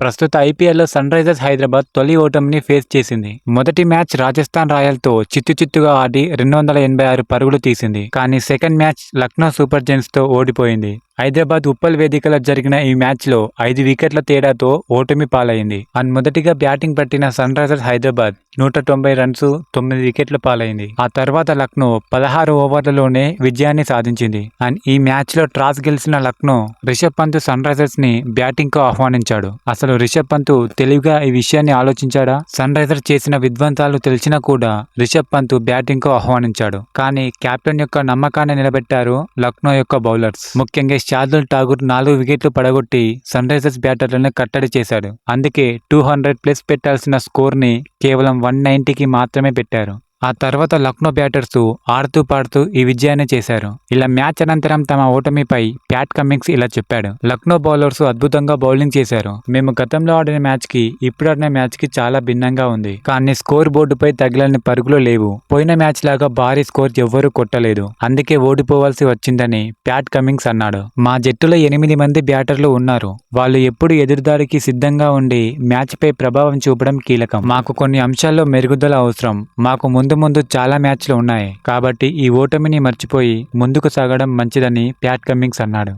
ప్రస్తుత ఐపీఎల్లో sun Risers Hyderabad తొలి ఓటమిని ఫేస్ చేసింది. మొదటి మ్యాచ్ రాజస్థాన్ రాయల్తో చిత్తు చిత్తుగా ఆడి రెండు వందల ఎనభై ఆరు పరుగులు తీసింది. కానీ సెకండ్ మ్యాచ్ లక్నో సూపర్ జెంట్స్తో ఓడిపోయింది. హైదరాబాద్ ఉప్పల్ వేదికలో జరిగిన ఈ మ్యాచ్లో ఐదు వికెట్ల తేడాతో ఓటమి పాలైంది. అండ్ మొదటిగా బ్యాటింగ్ పట్టిన సన్ రైజర్స్ హైదరాబాద్ నూట తొంభై రన్స్ తొమ్మిది వికెట్లు పాలైంది. ఆ తర్వాత లక్నో పదహారు ఓవర్లలోనే విజయాన్ని సాధించింది. అండ్ ఈ మ్యాచ్లో ట్రాస్ గెలిచిన లక్నో రిషబ్ పంత్ సన్ రైజర్స్ని బ్యాటింగ్కు ఆహ్వానించాడు. అసలు రిషబ్ పంత్ తెలివిగా ఈ విషయాన్ని ఆలోచించాడా? సన్ రైజర్స్ చేసిన విధ్వంసాలు తెలిసినా కూడా రిషబ్ పంత్ బ్యాటింగ్కు ఆహ్వానించాడు. కానీ కెప్టెన్ యొక్క నమ్మకాన్ని నిలబెట్టారు లక్నో యొక్క బౌలర్స్. ముఖ్యంగా షార్దుల్ ఠాగూర్ నాలుగు వికెట్లు పడగొట్టి సన్ రైజర్స్ బ్యాటర్లను కట్టడి చేశాడు. అందుకే టూ హండ్రెడ్ ప్లస్ పెట్టాల్సిన స్కోర్ని కేవలం వన్ నైంటీకి మాత్రమే పెట్టారు. ఆ తర్వాత లక్నో బ్యాటర్స్ ఆడుతూ పాడుతూ ఈ విజయాన్ని చేశారు. ఇలా మ్యాచ్ అనంతరం తమ ఓటమిపై ప్యాట్ కమింగ్స్ ఇలా చెప్పాడు. లక్నో బౌలర్స్ అద్భుతంగా బౌలింగ్ చేశారు. మేము గతంలో ఆడిన మ్యాచ్కి ఇప్పుడు ఆడిన మ్యాచ్కి చాలా భిన్నంగా ఉంది. కానీ స్కోర్ బోర్డుపై తగిలని పరుగులు లేవు. పోయిన మ్యాచ్ లాగా భారీ స్కోర్ ఎవ్వరూ కొట్టలేదు. అందుకే ఓడిపోవాల్సి వచ్చిందని ప్యాట్ కమింగ్స్ అన్నాడు. మా జట్టులో ఎనిమిది మంది బ్యాటర్లు ఉన్నారు. వాళ్ళు ఎప్పుడు ఎదురుదాడికి సిద్ధంగా ఉండి మ్యాచ్ పై ప్రభావం చూపడం కీలకం. మాకు కొన్ని అంశాల్లో మెరుగుదల అవసరం. మాకు ముందు ముందు ముందు చాలా మ్యాచ్లు ఉన్నాయి కాబట్టి ఈ ఓటమిని మర్చిపోయి ముందుకు సాగడం మంచిదని ప్యాట్ కమింగ్స్ అన్నాడు.